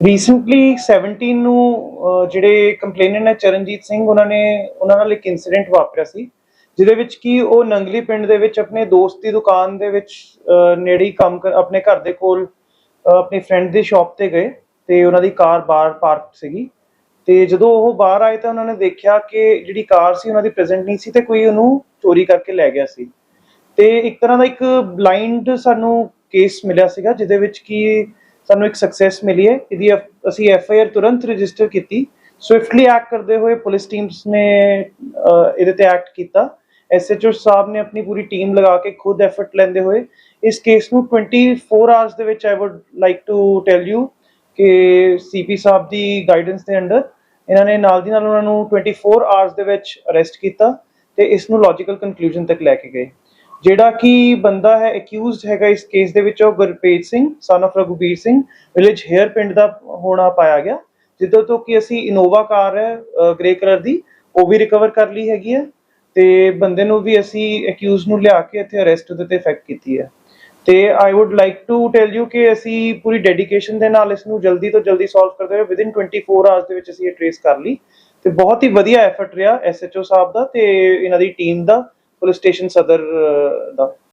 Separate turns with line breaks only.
Recently 17 ਨੂੰ ਜਿਹੜੇ complainant ਹੈ ਚਰਨਜੀਤ ਸਿੰਘ ਉਹਨਾਂ ਨੇ ਉਹਨਾਂ ਨਾਲ ਇੱਕ ਇਨਸੀਡੈਂਟ ਵਾਪਰਿਆ ਸੀ ਜਿਹਦੇ ਵਿੱਚ ਕਿ ਉਹ ਨੰਗਲੀ ਪਿੰਡ ਦੇ ਵਿੱਚ ਆਪਣੇ ਦੋਸਤ ਦੀ ਦੁਕਾਨ ਦੇ ਵਿੱਚ ਨੇੜੇ ਹੀ ਕੰਮ ਆਪਣੇ ਘਰ ਦੇ ਕੋਲ ਅਹ, ਫਰੈਂਡ ਦੀ ਸ਼ਾਪ ਤੇ ਗਏ ਤੇ ਉਹਨਾਂ ਦੀ ਕਾਰ ਬਾਹਰ ਪਾਰਕ ਸੀਗੀ। ਤੇ ਜਦੋਂ ਉਹ ਬਾਹਰ ਆਏ ਤਾਂ ਉਹਨਾਂ ਨੇ ਦੇਖਿਆ ਕਿ ਜਿਹੜੀ ਕਾਰ ਸੀ ਉਹਨਾਂ ਦੀ ਪ੍ਰੈਜ਼ੈਂਟ ਨਹੀਂ ਸੀ ਤੇ ਕੋਈ ਉਹਨੂੰ ਚੋਰੀ ਕਰਕੇ ਲੈ ਗਿਆ ਸੀ। ਤੇ ਇੱਕ ਤਰ੍ਹਾਂ ਦਾ ਇੱਕ ਬਲਾਈਂਡ ਸਾਨੂੰ ਕੇਸ ਮਿਲਿਆ ਸੀਗਾ ਜਿਹਦੇ ਵਿੱਚ ਕਿ ਸਾਨੂੰ ਇੱਕ ਸਕਸੈਸ ਮਿਲੀ ਹੈ। ਇਹਦੀ ਅਫ- ਅਸੀਂ ਐਫ ਆਈ ਆਰ ਤੁਰੰਤ ਰਜਿਸਟਰ ਕੀਤੀ। ਸਵਿਫਟਲੀ ਐਕਟ ਕਰਦੇ ਹੋਏ ਪੁਲਿਸ ਟੀਮਸ ਨੇ ਅਹ, ਇਹਦੇ ਤੇ ਐਕਟ ਕੀਤਾ। ਐਸਐਚਓ ਸਾਹਿਬ ਨੇ ਆਪਣੀ ਪੂਰੀ ਟੀਮ ਲਗਾ ਕੇ ਖੁਦ ਐਫਰਟ ਲੈਂਦੇ ਹੋਏ ਇਸ ਕੇਸ ਨੂੰ 24 ਆਵਰਸ ਦੇ ਵਿੱਚ I would like to tell you ਕਿ ਸੀਪੀ ਸਾਹਿਬ ਦੀ ਗਾਈਡੈਂਸ ਦੇ ਅੰਡਰ ਇਹਨਾਂ ਨੇ ਨਾਲ ਦੀ ਨਾਲ ਉਹਨਾਂ ਨੂੰ 24 ਆਵਰਸ ਦੇ ਵਿੱਚ ਅਰੈਸਟ ਕੀਤਾ ਤੇ ਇਸ ਨੂੰ ਲੌਜੀਕਲ ਕਨਕਲੂਜਨ ਤੱਕ ਲੈ ਕੇ ਗਏ। ਜਿਹੜਾ ਕਿ ਬੰਦਾ ਹੈ ਅਕਿਊਜ਼ਡ ਹੈਗਾ ਇਸ ਕੇਸ ਦੇ ਵਿੱਚ, ਉਹ Gurpreet Singh son of Raghubir Singh village hair ਪਿੰਡ ਦਾ ਹੋਣਾ ਪਾਇਆ ਗਿਆ। ਜਿੱਦੋਂ ਤੋਂ ਕਿ ਅਸੀਂ ਇਨੋਵਾ ਕਾਰ ਹੈ ਗ੍ਰੇ ਕਲਰ ਦੀ, ਉਹ ਵੀ ਰਿਕਵਰ ਕਰ ਲਈ ਹੈਗੀ ਹੈ ਤੇ ਬੰਦੇ ਨੂੰ ਵੀ ਅਸੀਂ ਅਕਿਊਜ਼ ਨੂੰ ਲਿਆ ਕੇ ਇੱਥੇ ਅਰੈਸਟ ਉਹਦੇ ਤੇ ਇਫੈਕਟ ਕੀਤੀ ਹੈ। ਤੇ I would like to tell you ਕਿ ਅਸੀਂ ਪੂਰੀ ਡੈਡੀਕੇਸ਼ਨ ਦੇ ਨਾਲ ਇਸ ਨੂੰ ਜਲਦੀ ਤੋਂ ਜਲਦੀ ਸੋਲਵ ਕਰਦੇ ਹੋਏ ਵਿਦਿਨ 24 ਆਵਰਸ ਦੇ ਵਿੱਚ ਅਸੀਂ ਇਹ ਟ੍ਰੇਸ ਕਰ ਲਈ। ਤੇ ਬਹੁਤ ਹੀ ਵਧੀਆ ਐਫਰਟ ਰਿਹਾ ਐਸਐਚਓ ਸਾਹਿਬ ਦਾ ਤੇ ਇਹਨਾਂ ਦੀ ਟੀਮ ਦਾ। ਪੁਲਿਸ ਸਟੇਸ਼ਨ ਸਦਰ ਅਹ, ਦਾ